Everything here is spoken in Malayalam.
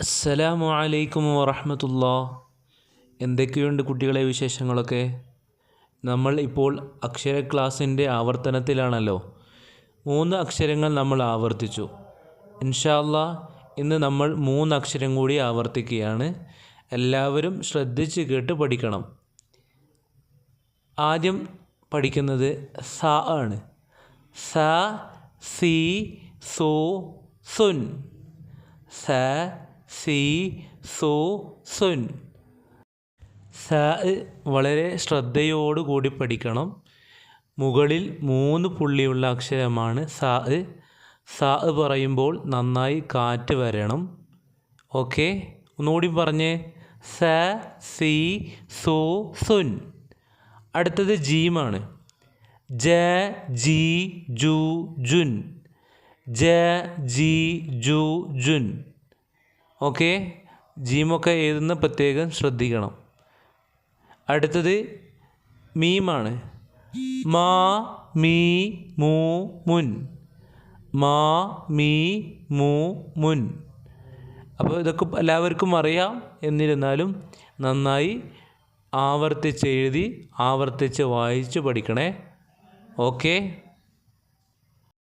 അസ്സലാമു അലൈക്കും വറഹമത്തുള്ള. എന്തൊക്കെയുണ്ട് കുട്ടികളെ വിശേഷങ്ങളൊക്കെ? നമ്മൾ ഇപ്പോൾ അക്ഷര ക്ലാസ്സിന്റെ ആവർത്തനത്തിലാണല്ലോ. മൂന്ന് അക്ഷരങ്ങൾ നമ്മൾ ആവർത്തിച്ചു. ഇൻഷാല്ല ഇന്ന് നമ്മൾ മൂന്ന് അക്ഷരം കൂടി ആവർത്തിക്കുകയാണ്. എല്ലാവരും ശ്രദ്ധിച്ച് കേട്ട് പഠിക്കണം. ആദ്യം പഠിക്കുന്നത് സ ആണ്. സ സി സോ സുൻ. സ സി സോ സുൻ. സ വളരെ ശ്രദ്ധയോടുകൂടി പഠിക്കണം. മുകളിൽ മൂന്ന് പുള്ളിയുള്ള അക്ഷരമാണ് സ. സ പറയുമ്പോൾ നന്നായി കാറ്റ് വരണം. ഓക്കെ? ഒന്നുകൂടി പറഞ്ഞേ. സ സി സോ സുൻ. അടുത്തത് ജീമാണ്. ജ ജി ജു ജുൻ. ജ ജി ജു ജുൻ. ഓക്കെ? ജീമൊക്കെ എഴുതുന്ന പ്രത്യേകം ശ്രദ്ധിക്കണം. അടുത്തത് മീമാണ്. മാ മീ മൂ മുൻ. മാ മീ മൂ മുൻ. അപ്പോൾ ഇതൊക്കെ എല്ലാവർക്കും അറിയാം. എന്നിരുന്നാലും നന്നായി ആവർത്തിച്ച് എഴുതി ആവർത്തിച്ച് വായിച്ച് പഠിക്കണേ. ഓക്കെ?